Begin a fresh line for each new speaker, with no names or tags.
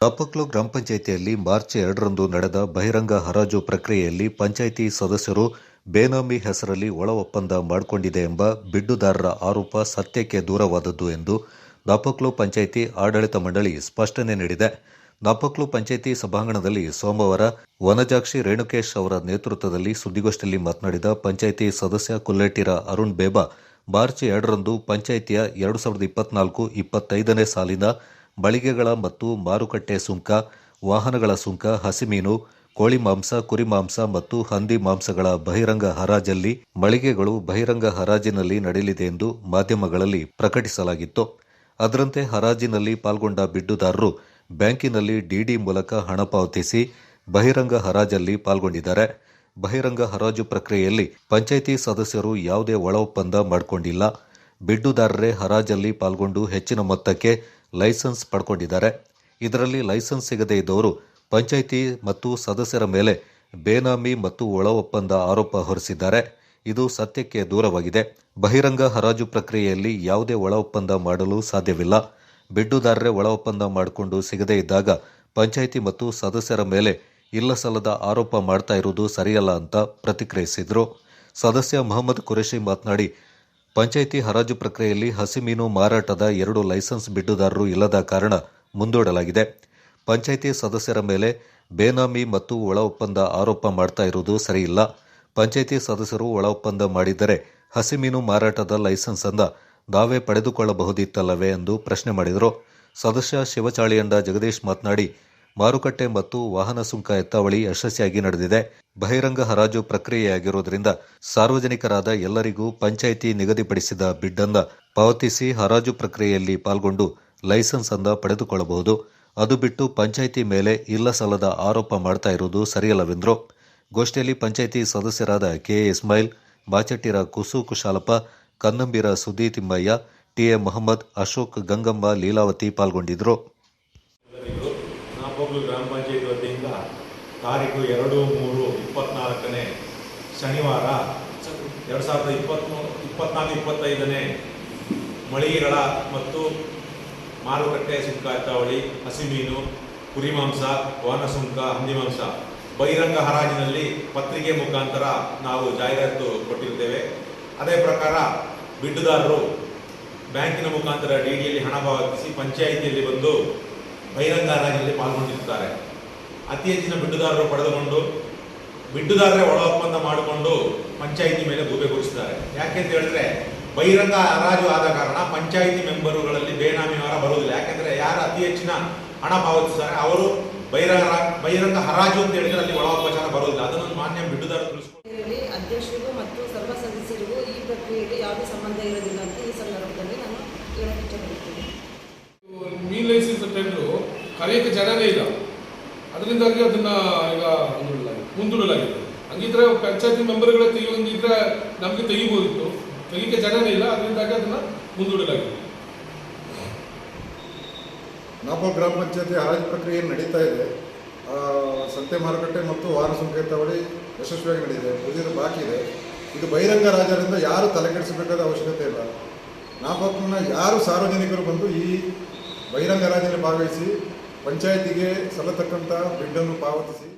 ನಾಪಕ್ಲು ಗ್ರಾಮ ಪಂಚಾಯಿತಿಯಲ್ಲಿ ಮಾರ್ಚ್ ಎರಡರಂದು ನಡೆದ ಬಹಿರಂಗ ಹರಾಜು ಪ್ರಕ್ರಿಯೆಯಲ್ಲಿ ಪಂಚಾಯಿತಿ ಸದಸ್ಯರು ಬೇನಾಮಿ ಹೆಸರಲ್ಲಿ ಒಳ ಒಪ್ಪಂದ ಮಾಡಿಕೊಂಡಿದೆ ಎಂಬ ಬಿಡ್ಡುದಾರರ ಆರೋಪ ಸತ್ಯಕ್ಕೆ ದೂರವಾದದ್ದು ಎಂದು ನಾಪಕ್ಲು ಪಂಚಾಯಿತಿ ಆಡಳಿತ ಮಂಡಳಿ ಸ್ಪಷ್ಟನೆ ನೀಡಿದೆ. ನಾಪಕ್ಲು ಪಂಚಾಯಿತಿ ಸಭಾಂಗಣದಲ್ಲಿ ಸೋಮವಾರ ವನಜಾಕ್ಷಿ ರೇಣುಕೇಶ್ ಅವರ ನೇತೃತ್ವದಲ್ಲಿ ಸುದ್ದಿಗೋಷ್ಠಿಯಲ್ಲಿ ಮಾತನಾಡಿದ ಪಂಚಾಯಿತಿ ಸದಸ್ಯ ಕುಲ್ಲೆಟ್ಟಿರ ಅರುಣ್ ಬೇಬಾ, ಮಾರ್ಚ್ ಎರಡರಂದು ಪಂಚಾಯಿತಿಯ ಎರಡು ಸಾವಿರದ ಇಪ್ಪತ್ನಾಲ್ಕು ಇಪ್ಪತ್ತೈದನೇ ಸಾಲಿನ ಮಳಿಗೆಗಳ ಮತ್ತು ಮಾರುಕಟ್ಟೆ ಸುಂಕ, ವಾಹನಗಳ ಸುಂಕ, ಹಸಿಮೀನು, ಕೋಳಿ ಮಾಂಸ, ಕುರಿ ಮಾಂಸ ಮತ್ತು ಹಂದಿ ಮಾಂಸಗಳ ಬಹಿರಂಗ ಹರಾಜಲ್ಲಿ ಮಳಿಗೆಗಳು ಬಹಿರಂಗ ಹರಾಜಿನಲ್ಲಿ ನಡೆಯಲಿದೆ ಎಂದು ಮಾಧ್ಯಮಗಳಲ್ಲಿ ಪ್ರಕಟಿಸಲಾಗಿತ್ತು. ಅದರಂತೆ ಹರಾಜಿನಲ್ಲಿ ಪಾಲ್ಗೊಂಡ ಬಿಡ್ಡುದಾರರು ಬ್ಯಾಂಕಿನಲ್ಲಿ ಡಿಡಿ ಮೂಲಕ ಹಣ ಪಾವತಿಸಿ ಬಹಿರಂಗ ಹರಾಜಲ್ಲಿ ಪಾಲ್ಗೊಂಡಿದ್ದಾರೆ. ಬಹಿರಂಗ ಹರಾಜು ಪ್ರಕ್ರಿಯೆಯಲ್ಲಿ ಪಂಚಾಯಿತಿ ಸದಸ್ಯರು ಯಾವುದೇ ಒಳ ಒಪ್ಪಂದ ಮಾಡಿಕೊಂಡಿಲ್ಲ. ಬಿಡ್ಡುದಾರರೇ ಹರಾಜಲ್ಲಿ ಪಾಲ್ಗೊಂಡು ಹೆಚ್ಚಿನ ಮೊತ್ತಕ್ಕೆ ಲೈಸೆನ್ಸ್ ಪಡ್ಕೊಂಡಿದ್ದಾರೆ. ಇದರಲ್ಲಿ ಲೈಸೆನ್ಸ್ ಸಿಗದೇ ಇದ್ದವರು ಪಂಚಾಯಿತಿ ಮತ್ತು ಸದಸ್ಯರ ಮೇಲೆ ಬೇನಾಮಿ ಮತ್ತು ಒಳ ಒಪ್ಪಂದ ಆರೋಪ ಹೊರಿಸಿದ್ದಾರೆ. ಇದು ಸತ್ಯಕ್ಕೆ ದೂರವಾಗಿದೆ. ಬಹಿರಂಗ ಹರಾಜು ಪ್ರಕ್ರಿಯೆಯಲ್ಲಿ ಯಾವುದೇ ಒಳ ಒಪ್ಪಂದ ಮಾಡಲು ಸಾಧ್ಯವಿಲ್ಲ. ಬಿಡ್ಡುದಾರರೇ ಒಳ ಒಪ್ಪಂದ ಮಾಡಿಕೊಂಡು ಸಿಗದೇ ಇದ್ದಾಗ ಪಂಚಾಯಿತಿ ಮತ್ತು ಸದಸ್ಯರ ಮೇಲೆ ಇಲ್ಲಸಲ್ಲದ ಆರೋಪ ಮಾಡ್ತಾ ಇರುವುದು ಸರಿಯಲ್ಲ ಅಂತ ಪ್ರತಿಕ್ರಿಯಿಸಿದರು. ಸದಸ್ಯ ಮೊಹಮ್ಮದ್ ಖುರೇಶಿ ಮಾತನಾಡಿ ಪಂಚಾಯಿತಿ ಹರಾಜು ಪ್ರಕ್ರಿಯೆಯಲ್ಲಿ ಹಸಿಮೀನು ಮಾರಾಟದ ಎರಡು ಲೈಸೆನ್ಸ್ ಬಿಡ್ಡುದಾರರು ಇಲ್ಲದ ಕಾರಣ ಮುಂದೂಡಲಾಗಿದೆ. ಪಂಚಾಯಿತಿ ಸದಸ್ಯರ ಮೇಲೆ ಬೇನಾಮಿ ಮತ್ತು ಒಳ ಒಪ್ಪಂದ ಆರೋಪ ಮಾಡ್ತಾ ಇರುವುದು ಸರಿಯಿಲ್ಲ. ಪಂಚಾಯಿತಿ ಸದಸ್ಯರು ಒಳ ಒಪ್ಪಂದ ಮಾಡಿದ್ದರೆ ಹಸಿಮೀನು ಮಾರಾಟದ ಲೈಸೆನ್ಸ್ ಅನ್ನು ನಾವೇ ಪಡೆದುಕೊಳ್ಳಬಹುದಿತ್ತಲ್ಲವೇ ಎಂದು ಪ್ರಶ್ನೆ ಮಾಡಿದರು. ಸದಸ್ಯ ಶಿವಚಾಳಿಯಂಡ ಜಗದೀಶ್ ಮಾತನಾಡಿ ಮಾರುಕಟ್ಟೆ ಮತ್ತು ವಾಹನ ಸುಂಕ ಎತ್ತಾವಳಿ ಯಶಸ್ವಿಯಾಗಿ ನಡೆದಿದೆ. ಬಹಿರಂಗ ಹರಾಜು ಪ್ರಕ್ರಿಯೆಯಾಗಿರುವುದರಿಂದ ಸಾರ್ವಜನಿಕರಾದ ಎಲ್ಲರಿಗೂ ಪಂಚಾಯಿತಿ ನಿಗದಿಪಡಿಸಿದ ಬಿಡ್ಡನ್ನ ಪಾವತಿಸಿ ಹರಾಜು ಪ್ರಕ್ರಿಯೆಯಲ್ಲಿ ಪಾಲ್ಗೊಂಡು ಲೈಸೆನ್ಸ್ ಅನ್ನ ಪಡೆದುಕೊಳ್ಳಬಹುದು. ಅದು ಬಿಟ್ಟು ಪಂಚಾಯಿತಿ ಮೇಲೆ ಇಲ್ಲ ಸಲ್ಲದ ಆರೋಪ ಮಾಡ್ತಾ ಇರುವುದು ಸರಿಯಲ್ಲವೆಂದರು. ಗೋಷ್ಠಿಯಲ್ಲಿ ಪಂಚಾಯಿತಿ ಸದಸ್ಯರಾದ ಕೆ ಇಸ್ಮಾಯಿಲ್ ಬಾಚಟ್ಟಿರ ಕುಸು ಕುಶಾಲಪ್ಪ, ಕನ್ನಂಬಿರ ಸುದ್ದಿ ತಿಮ್ಮಯ್ಯ ಟಿಎ ಮೊಹಮ್ಮದ್, ಅಶೋಕ್ ಗಂಗಮ್ಮ, ಲೀಲಾವತಿ ಪಾಲ್ಗೊಂಡಿದ್ದರು
ಎಲ್ಲರಿಗೂ ನಾಪೋಗ್ಲು ಗ್ರಾಮ ಪಂಚಾಯತ್ ವತಿಯಿಂದ ತಾರೀಕು ಎರಡು ಮೂರು ಇಪ್ಪತ್ನಾಲ್ಕನೇ ಶನಿವಾರ ಎರಡು ಸಾವಿರದ ಇಪ್ಪತ್ಮೂ, ಇಪ್ಪತ್ನಾಲ್ಕು, ಇಪ್ಪತ್ತೈದನೇ ಮಳಿಗೆಗಳ ಮತ್ತು ಮಾರುಕಟ್ಟೆ ಸುಂಕ ಎತ್ತಾವಳಿ ಹಸಿಮೀನು, ಕುರಿಮಾಂಸ ವಾಹನ ಸುಂಕ ಹಂದಿ ಮಾಂಸ ಬಹಿರಂಗ ಹರಾಜಿನಲ್ಲಿ ಪತ್ರಿಕೆ ಮುಖಾಂತರ ನಾವು ಜಾಹೀರಾತು ಕೊಟ್ಟಿರ್ತೇವೆ. ಅದೇ ಪ್ರಕಾರ ಬಿಡ್ಡುದಾರರು ಬ್ಯಾಂಕಿನ ಮುಖಾಂತರ ಡಿಡಿಯಲ್ಲಿ ಹಣ ಪಾವತಿಸಿ ಪಂಚಾಯಿತಿಯಲ್ಲಿ ಬಂದು ಬಹಿರಂಗ ಹರಾಜಿನಲ್ಲಿ ಪಾಲ್ಗೊಂಡಿರ್ತಾರೆ ಅತಿ ಹೆಚ್ಚಿನ ಬಿಡ್ಡುದಾರರು ಪಡೆದುಕೊಂಡು ಬಿಡ್ಡುದಾರರೇ ಒಳ ಒಪ್ಪಂದ ಮಾಡಿಕೊಂಡು ಪಂಚಾಯಿತಿ ಮೇಲೆ ಗೂಬೆ ಯಾಕೆ ಅಂತ ಹೇಳಿದ್ರೆ, ಬಹಿರಂಗ ಹರಾಜು ಆದ ಕಾರಣ ಪಂಚಾಯಿತಿ ಮೆಂಬರುಗಳಲ್ಲಿ ಬೇನಾಮಿ ವಾರ ಬರುವುದಿಲ್ಲ. ಯಾಕೆಂದ್ರೆ ಯಾರು ಅತಿ ಹೆಚ್ಚಿನ ಹಣ ಪಾವತಿಸ್ತಾರೆ, ಅವರು ಬಹಿರಂಗ ಬಹಿರಂಗ ಹರಾಜು ಅಂತ ಹೇಳಿದ್ರೆ ಅಲ್ಲಿ ಒಳ ಉಪಚಾರ ಬರುವುದಿಲ್ಲ. ಅದನ್ನು ಮಾನ್ಯ ಬಿಡ್ಡುದಾರ ತಿಳಿಸ್ಕೊಂಡು
ಅಧ್ಯಕ್ಷರಿಗೂ ಮತ್ತು ಸರ್ವ ಸದಸ್ಯರಿಗೂ ಈ ಪ್ರಕ್ರಿಯೆಗೆ ಯಾವುದೇ ಸಂಬಂಧ ಇರೋದಿಲ್ಲ ಅಂತ ಈ ಸಂದರ್ಭದಲ್ಲಿ ನಾನು ಹೇಳಕ್ಕೆ ಇಷ್ಟಪಡ್ತೀನಿ
ಕರೆಯೋಕ್ಕೆ ಜನನೇ ಇಲ್ಲ. ಅದರಿಂದಾಗಿ ಅದನ್ನ ಈಗ ಮುಂದೂಡಲಾಗಿದೆ. ಹಂಗಿದ್ರೆ ಪಂಚಾಯತಿ ಮೆಂಬರ್ಗಳ ತೆಗೆಯೊಂದಿದ್ರೆ ನಮಗೆ ತೆಗಿಬೋದಿತ್ತು. ತೆಗಿಕ್ಕೆ ಜನನೇ ಇಲ್ಲ, ಅದರಿಂದಾಗಿ ಅದನ್ನ ಮುಂದೂಡಲಾಗಿದೆ.
ನಮ್ಮ ಗ್ರಾಮ ಪಂಚಾಯತಿ ಹರಾಜು ಪ್ರಕ್ರಿಯೆ ನಡೀತಾ ಇದೆ ಸಂತೆ ಮಾರುಕಟ್ಟೆ ಮತ್ತು ವಾರ ಸಂಕೇತಾವಳಿ ಯಶಸ್ವಿಯಾಗಿ ನಡೆದಿದೆ ಉಳಿದಿದ್ದು ಬಾಕಿ ಇದೆ. ಇದು ಬಹಿರಂಗ ರಾಜರಿಂದ ಯಾರು ತಲೆಕೆಡಿಸಬೇಕಾದ ಅವಶ್ಯಕತೆ ಇಲ್ಲ. ನಾಪೋಕ್ನ ಯಾರು ಸಾರ್ವಜನಿಕರು ಬಂದು ಈ ಬಹಿರಂಗ ರಾಜನಲ್ಲಿ ಭಾಗವಹಿಸಿ ಪಂಚಾಯತಿಗೆ ಸಲ್ಲತಕ್ಕಂಥ ಬಿಡ್ಡನ್ನು ಪಾವತಿಸಿ.